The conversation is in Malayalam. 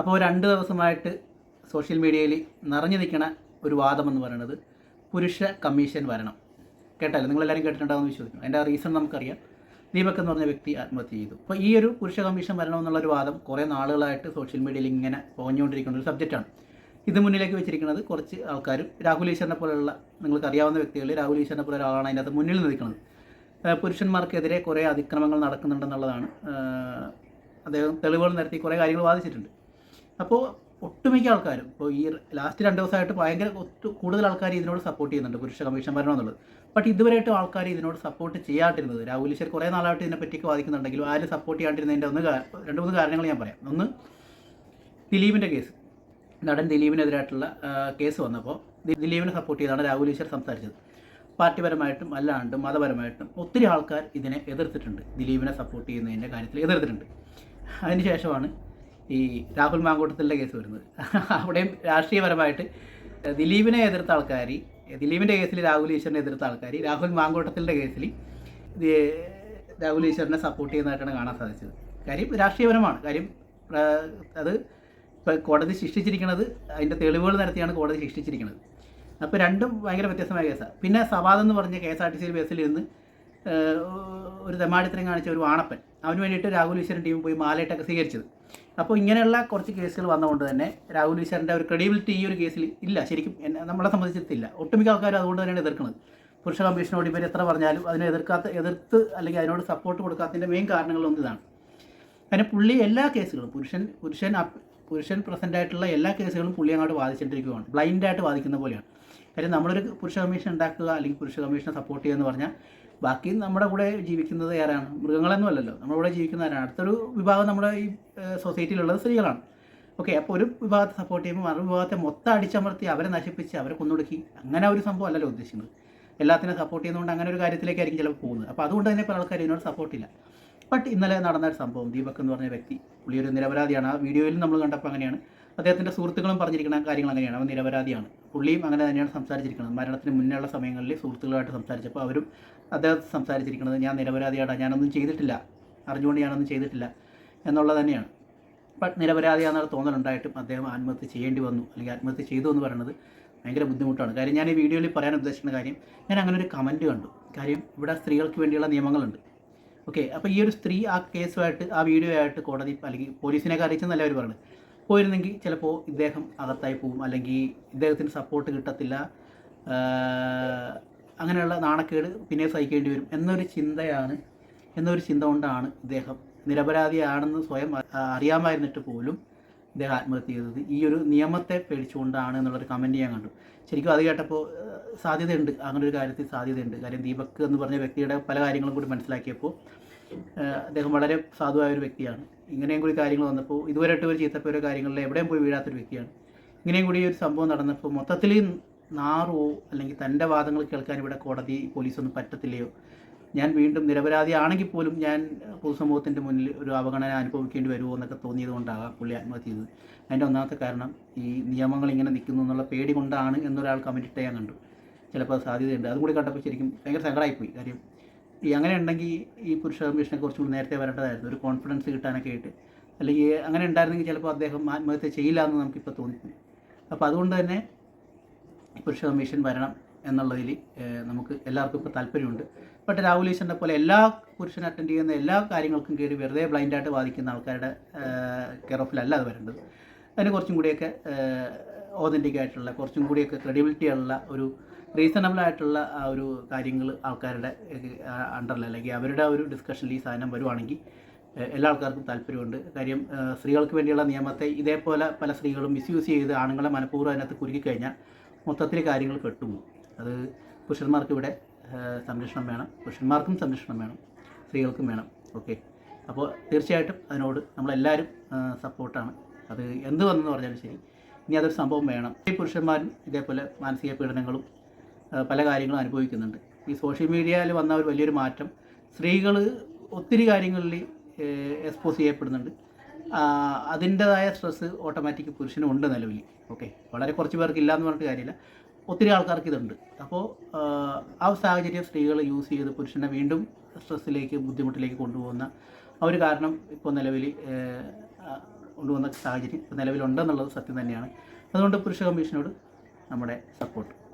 അപ്പോൾ രണ്ട് ദിവസമായിട്ട് സോഷ്യൽ മീഡിയയിൽ നിറഞ്ഞു നിൽക്കണ ഒരു വാദം എന്ന് പറയുന്നത് പുരുഷ കമ്മീഷൻ വരണം. കേട്ടല്ലോ? നിങ്ങളെല്ലാവരും കേട്ടിട്ടുണ്ടാകുമെന്ന് വിശ്വസിക്കുന്നു. അതിന്റെ റീസൺ നമുക്കറിയാം. ദീപക് എന്ന് പറഞ്ഞ വ്യക്തി ആത്മഹത്യ ചെയ്തു. അപ്പോൾ ഈ ഒരു പുരുഷ കമ്മീഷൻ വരണം എന്നുള്ളൊരു വാദം കുറേ നാളുകളായിട്ട് സോഷ്യൽ മീഡിയയിൽ ഇങ്ങനെ പോഞ്ഞുകൊണ്ടിരിക്കുന്ന ഒരു സബ്ജക്റ്റാണ് ഇത് മുന്നിലേക്ക് വെച്ചിരിക്കുന്നത് കുറച്ച് ആൾക്കാരും രാഹുൽ ഈശ്വരനെ പോലെയുള്ള നിങ്ങൾക്ക് അറിയാവുന്ന വ്യക്തികൾ രാഹുൽ ഈശ്വരനെ പോലെ ഒരാളാണ് അതിനകത്ത് മുന്നിൽ നിൽക്കുന്നത്. പുരുഷന്മാർക്കെതിരെ കുറേ അതിക്രമങ്ങൾ നടക്കുന്നുണ്ടെന്നുള്ളതാണ് അദ്ദേഹം തെളിവുകൾ നിരത്തി കുറേ കാര്യങ്ങൾ വാദിച്ചിട്ടുണ്ട്. അപ്പോൾ ഒട്ടുമിക്ക ആൾക്കാരും ഇപ്പോൾ ഈ ലാസ്റ്റ് രണ്ട് ദിവസമായിട്ട് ഭയങ്കര കൂടുതൽ ആൾക്കാർ ഇതിനോട് സപ്പോർട്ട് ചെയ്യുന്നുണ്ട് പുരുഷ കമ്മീഷൻ ഭരണം എന്നുള്ളത്. ബട്ട് ഇതുവരെയായിട്ടും ആൾക്കാർ ഇതിനോട് സപ്പോർട്ട് ചെയ്യാണ്ടിരുന്നത് രാഹുൽ ഈശ്വർ കുറേ നാളായിട്ട് ഇതിനെ പറ്റിയൊക്കെ വാദിക്കുന്നുണ്ടെങ്കിലും ആരും സപ്പോർട്ട് ചെയ്യാണ്ടിരുന്നതിന്റെ ഒന്ന് രണ്ട് മൂന്ന് കാരണങ്ങൾ ഞാൻ പറയാം. ഒന്ന് ദിലീപിന്റെ കേസ് നടൻ ദിലീപിനെതിരായിട്ടുള്ള കേസ് വന്നപ്പോൾ ദിലീപിനെ സപ്പോർട്ട് ചെയ്താണ് രാഹുൽ ഈശ്വർ സംസാരിച്ചത്. പാർട്ടിപരമായിട്ടും അല്ലാണ്ടും മതപരമായിട്ടും ഒത്തിരി ആൾക്കാർ ഇതിനെ എതിർത്തിട്ടുണ്ട് ദിലീപിനെ സപ്പോർട്ട് ചെയ്യുന്നതിന്റെ കാര്യത്തിൽ എതിർത്തിട്ടുണ്ട്. അതിനുശേഷമാണ് ഈ രാഹുൽ മാങ്കൂട്ടത്തിന്റെ കേസ് വരുന്നത്. അവിടെയും രാഷ്ട്രീയപരമായിട്ട് ദിലീപിനെ എതിർത്ത ആൾക്കാർ ദിലീപിന്റെ കേസിൽ രാഹുൽ ഈശ്വറിനെ എതിർത്ത ആൾക്കാർ രാഹുൽ മാങ്കൂട്ടത്തിന്റെ കേസിൽ രാഹുൽ ഈശ്വറിനെ സപ്പോർട്ട് ചെയ്യുന്നതായിട്ടാണ് കാണാൻ സാധിച്ചത്. കാര്യം രാഷ്ട്രീയപരമാണ്. കാര്യം അത് ഇപ്പോൾ കോടതി ശിക്ഷിച്ചിരിക്കുന്നത് അതിന്റെ തെളിവുകൾ നടത്തിയാണ് കോടതി ശിക്ഷിച്ചിരിക്കുന്നത്. അപ്പോൾ രണ്ടും ഭയങ്കര വ്യത്യസ്തമായ കേസാണ് പിന്നെ സവാദ് എന്ന് പറഞ്ഞ K S R T C ബസ്സിൽ ഇരുന്ന് ഒരു തെമാടിത്തരം കാണിച്ച ഒരു വാണപ്പൻ. അവന് വേണ്ടിയിട്ട് രാഹുൽ ഈശ്വരൻ ടീം പോയി മാലയിട്ടൊക്കെ സ്വീകരിച്ചത്. അപ്പോൾ ഇങ്ങനെയുള്ള കുറച്ച് കേസുകൾ വന്നതുകൊണ്ട് തന്നെ രാഹുൽ ഈശ്വരന്റെ ഒരു ക്രെഡിബിലിറ്റി ഈ ഒരു കേസിൽ ഇല്ല. ശരിക്കും നമ്മളെ സംബന്ധിച്ചിട്ടില്ല ഒട്ടുമിക്ക ആൾക്കാരും അതുകൊണ്ട് തന്നെയാണ് എതിർക്കുന്നത്. പുരുഷ കമ്മീഷനോട് ഇവർ എത്ര പറഞ്ഞാലും അതിനെ എതിർക്കാത്ത എതിർത്ത് അല്ലെങ്കിൽ അതിനോട് സപ്പോർട്ട് കൊടുക്കാത്തതിന്റെ മെയിൻ കാരണങ്ങളൊന്നും ഇതാണ്. അതിന് പുള്ളി എല്ലാ കേസുകളും പുരുഷൻ പുരുഷൻ പുരുഷൻ പ്രസന്റ് ആയിട്ടുള്ള എല്ലാ കേസുകളും പുള്ളി അങ്ങോട്ട് വാദിച്ചിട്ടിരിക്കുകയാണ് ബ്ലൈൻഡായിട്ട് വാദിക്കുന്ന പോലെയാണ്. കാര്യം നമ്മളൊരു പുരുഷ കമ്മീഷൻ ഉണ്ടാക്കുക അല്ലെങ്കിൽ പുരുഷ കമ്മീഷനെ സപ്പോർട്ട് ചെയ്യുക എന്ന് പറഞ്ഞാൽ ബാക്കി നമ്മുടെ കൂടെ ജീവിക്കുന്നത് ആരാണ്? മൃഗങ്ങളൊന്നും അല്ലല്ലോ. നമ്മുടെ കൂടെ ജീവിക്കുന്ന ആരാണ്? അടുത്തൊരു വിഭാഗം നമ്മുടെ ഈ സൊസൈറ്റിയിലുള്ളത് സ്ത്രീകളാണ്. ഓക്കെ അപ്പോൾ ഒരു വിഭാഗത്തെ സപ്പോർട്ട് ചെയ്യുമ്പോൾ മറു വിഭാഗത്തെ മൊത്തം അടിച്ചമർത്തി അവരെ നശിപ്പിച്ച് അവരെ കൊന്നൊടുക്കി. അങ്ങനെ ഒരു സംഭവം അല്ലല്ലോ ഉദ്ദേശിക്കുന്നത്. എല്ലാത്തിനും സപ്പോർട്ട് ചെയ്യുന്നതുകൊണ്ട് അങ്ങനെ ഒരു കാര്യത്തിലേക്കായിരിക്കും ചിലപ്പോൾ പോകുന്നത്. അപ്പോൾ അതുകൊണ്ട് തന്നെ പല ആൾക്കാർ ഇതിനോട് സപ്പോർട്ടില്ല ബട്ട് ഇന്നലെ നടന്ന ഒരു സംഭവം ദീപക് എന്ന് പറഞ്ഞ വ്യക്തി പുള്ളി ഒരു നിരപരാധിയാണ്. ആ വീഡിയോയിൽ നമ്മൾ കണ്ടപ്പോൾ അങ്ങനെയാണ്. അദ്ദേഹത്തിന്റെ സുഹൃത്തുക്കളും പറഞ്ഞിരിക്കുന്ന കാര്യങ്ങൾ അങ്ങനെയാണ്. അവൻ നിരപരാധിയാണ്. പുള്ളിയും അങ്ങനെ തന്നെയാണ് സംസാരിച്ചിരിക്കുന്നത്. മരണത്തിന് മുന്നേയുള്ള സമയങ്ങളിൽ സുഹൃത്തുക്കളുമായിട്ട് സംസാരിച്ചപ്പോൾ അവരും അദ്ദേഹത്തെ സംസാരിച്ചിരിക്കുന്നത് ഞാൻ നിരപരാധിയാണ് ഞാനൊന്നും ചെയ്തിട്ടില്ല. അറിഞ്ഞുകൊണ്ട് ഞാനൊന്നും ചെയ്തിട്ടില്ല. എന്നുള്ളത് തന്നെയാണ്. ബട്ട് നിരപരാധിയാണെന്നുള്ള തോന്നലുണ്ടായിട്ടും അദ്ദേഹം ആത്മഹത്യ ചെയ്യേണ്ടി വന്നു. അല്ലെങ്കിൽ ആത്മഹത്യ ചെയ്തു എന്ന് പറയുന്നത് ഭയങ്കര ബുദ്ധിമുട്ടാണ്. കാര്യം ഞാൻ ഈ വീഡിയോയിൽ പറയാൻ ഉദ്ദേശിക്കുന്ന കാര്യം ഞാൻ അങ്ങനെ ഒരു കമന്റ് കണ്ടു. കാര്യം ഇവിടെ സ്ത്രീകൾക്ക് വേണ്ടിയുള്ള നിയമങ്ങളുണ്ട്. ഓക്കെ അപ്പോൾ ഈ ഒരു സ്ത്രീ ആ കേസുമായിട്ട് ആ വീഡിയോ ആയിട്ട് കോടതി അല്ലെങ്കിൽ പോലീസിനെ അറിയിച്ചെന്നല്ല അവർ പറയുന്നത് പോയിരുന്നെങ്കിൽ ചിലപ്പോൾ ഇദ്ദേഹം അകത്തായി പോകും. അല്ലെങ്കിൽ ഇദ്ദേഹത്തിന് സപ്പോർട്ട് കിട്ടത്തില്ല. അങ്ങനെയുള്ള നാണക്കേട് പിന്നെ സഹിക്കേണ്ടി വരും എന്നൊരു ചിന്തയാണ് എന്നൊരു ചിന്ത കൊണ്ടാണ് ഇദ്ദേഹം നിരപരാധിയാണെന്ന് സ്വയം അറിയാമായിരുന്നിട്ട് പോലും ഇദ്ദേഹം ആത്മഹത്യ ചെയ്തത്. ഈ ഒരു നിയമത്തെ പേടിച്ചുകൊണ്ടാണ് എന്നുള്ളൊരു കമന്റ് ഞാൻ കണ്ടു. ശരിക്കും അത് കേട്ടപ്പോൾ സാധ്യതയുണ്ട്. അങ്ങനെ ഒരു കാര്യത്തിൽ സാധ്യതയുണ്ട്. കാര്യം ദീപക് എന്ന് പറഞ്ഞ വ്യക്തിയുടെ പല കാര്യങ്ങളും കൂടി മനസ്സിലാക്കിയപ്പോൾ അദ്ദേഹം വളരെ സാധുവായ ഒരു വ്യക്തിയാണ്. ഇങ്ങനെയും കൂടി കാര്യങ്ങൾ വന്നപ്പോൾ ഇതുവരെയായിട്ട് ഒരു ചീത്തപ്പേരോ കാര്യങ്ങളിൽ എവിടെയും പോയി വീഴാത്തൊരു വ്യക്തിയാണ്. ഇങ്ങനെയും കൂടി ഒരു സംഭവം നടന്നപ്പോൾ മൊത്തത്തിൽ നാറോ അല്ലെങ്കിൽ തന്റെ വാദങ്ങൾ കേൾക്കാൻ ഇവിടെ കോടതി പോലീസൊന്നും പറ്റത്തില്ലയോ? ഞാൻ വീണ്ടും നിരപരാധിയാണെങ്കിൽ പോലും ഞാൻ പൊതുസമൂഹത്തിന്റെ മുന്നിൽ ഒരു അവഗണന അനുഭവിക്കേണ്ടി വരുമോ എന്നൊക്കെ തോന്നിയത് കൊണ്ടാകാം പുള്ളി ആത്മഹത്യ ചെയ്തത്. അതിന്റെ ഒന്നാമത്തെ കാരണം ഈ നിയമങ്ങൾ ഇങ്ങനെ നിൽക്കുന്നു എന്നുള്ള പേടി കൊണ്ടാണ് എന്നൊരാൾ കമന്റ് ഇട്ട് ഞാൻ കണ്ടു. ചിലപ്പോൾ സാധ്യതയുണ്ട്. അതും കൂടി കണ്ടപ്പോൾ ശരിക്കും ഭയങ്കര സങ്കടമായിപ്പോയി. കാര്യം ഈ അങ്ങനെ ഉണ്ടെങ്കിൽ ഈ പുരുഷ കമ്മീഷനെ കുറച്ചും കൂടി നേരത്തെ വരേണ്ടതായിരുന്നു. ഒരു കോൺഫിഡൻസ് കിട്ടാനൊക്കെ ആയിട്ട്. അല്ലെങ്കിൽ അങ്ങനെ ഉണ്ടായിരുന്നെങ്കിൽ ചിലപ്പോൾ അദ്ദേഹം ആത്മഹത്യ ചെയ്യില്ല എന്ന് നമുക്കിപ്പോൾ തോന്നിപ്പോയി. അപ്പോൾ അതുകൊണ്ട് തന്നെ പുരുഷ കമ്മീഷൻ വരണം എന്നുള്ളതിൽ നമുക്ക് എല്ലാവർക്കും ഇപ്പോൾ താല്പര്യമുണ്ട്. ബട്ട് രാഹുൽ ഈശ്വറിനെ പോലെ എല്ലാ പുരുഷൻ അറ്റൻഡ് ചെയ്യുന്ന എല്ലാ കാര്യങ്ങൾക്കും കയറി വെറുതെ ബ്ലൈൻഡായിട്ട് വാദിക്കുന്ന ആൾക്കാരുടെ കെയർ ഓഫിലല്ല അത് വരേണ്ടത്. അതിന് കുറച്ചും കൂടിയൊക്കെ ഓതന്റിക് ആയിട്ടുള്ള കുറച്ചും കൂടിയൊക്കെ ക്രെഡിബിലിറ്റി ഉള്ള ഒരു റീസണബിൾ ആയിട്ടുള്ള ആ ഒരു കാര്യങ്ങൾ ആൾക്കാരുടെ അണ്ടറിൽ അല്ലെങ്കിൽ അവരുടെ ആ ഒരു ഡിസ്കഷനിൽ ഈ സാധനം വരുവാണെങ്കിൽ എല്ലാ ആൾക്കാർക്കും താല്പര്യമുണ്ട്. കാര്യം സ്ത്രീകൾക്ക് വേണ്ടിയുള്ള നിയമത്തെ ഇതേപോലെ പല സ്ത്രീകളും മിസ്യൂസ് ചെയ്ത് ആണുങ്ങളെ മനഃപൂർവം അതിനകത്ത് കുരുക്കി കഴിഞ്ഞാൽ മൊത്തത്തിൽ കാര്യങ്ങൾ കെട്ടുമോ അത് പുരുഷന്മാർക്ക് ഇവിടെ സംരക്ഷണം വേണം. പുരുഷന്മാർക്കും സംരക്ഷണം വേണം. സ്ത്രീകൾക്കും വേണം. ഓക്കെ? അപ്പോൾ തീർച്ചയായിട്ടും അതിനോട് നമ്മളെല്ലാവരും സപ്പോർട്ടാണ് അത് എന്ത് വന്നെന്ന് പറഞ്ഞാലും ശരി. ഇനി അതൊരു സംഭവം വേണം. ഈ പുരുഷന്മാരും ഇതേപോലെ മാനസിക പീഡനങ്ങളും പല കാര്യങ്ങളും അനുഭവിക്കുന്നുണ്ട്. ഈ സോഷ്യൽ മീഡിയയിൽ വന്ന ഒരു വലിയൊരു മാറ്റം. സ്ത്രീകൾ ഒത്തിരി കാര്യങ്ങളിൽ എക്സ്പോസ് ചെയ്യപ്പെടുന്നുണ്ട്. അതിന്റെതായ സ്ട്രെസ്സ് ഓട്ടോമാറ്റിക് പുരുഷനും ഉണ്ട് നിലവിൽ. ഓക്കെ വളരെ കുറച്ച് പേർക്ക് ഇല്ല എന്ന് പറഞ്ഞിട്ട് കാര്യമില്ല. ഒത്തിരി ആൾക്കാർക്ക് ഇതുണ്ട്. അപ്പോൾ ആ സാഹചര്യം സ്ത്രീകൾ യൂസ് ചെയ്ത് പുരുഷനെ വീണ്ടും സ്ട്രെസ്സിലേക്ക് ബുദ്ധിമുട്ടിലേക്ക് കൊണ്ടുപോകുന്ന ആ ഒരു കാരണം ഇപ്പോൾ നിലവിൽ കൊണ്ടുപോകുന്ന സാഹചര്യം ഇപ്പോൾ നിലവിലുണ്ടെന്നുള്ളത് സത്യം തന്നെയാണ്. അതുകൊണ്ട് പുരുഷ കമ്മീഷനോട് നമ്മുടെ സപ്പോർട്ട്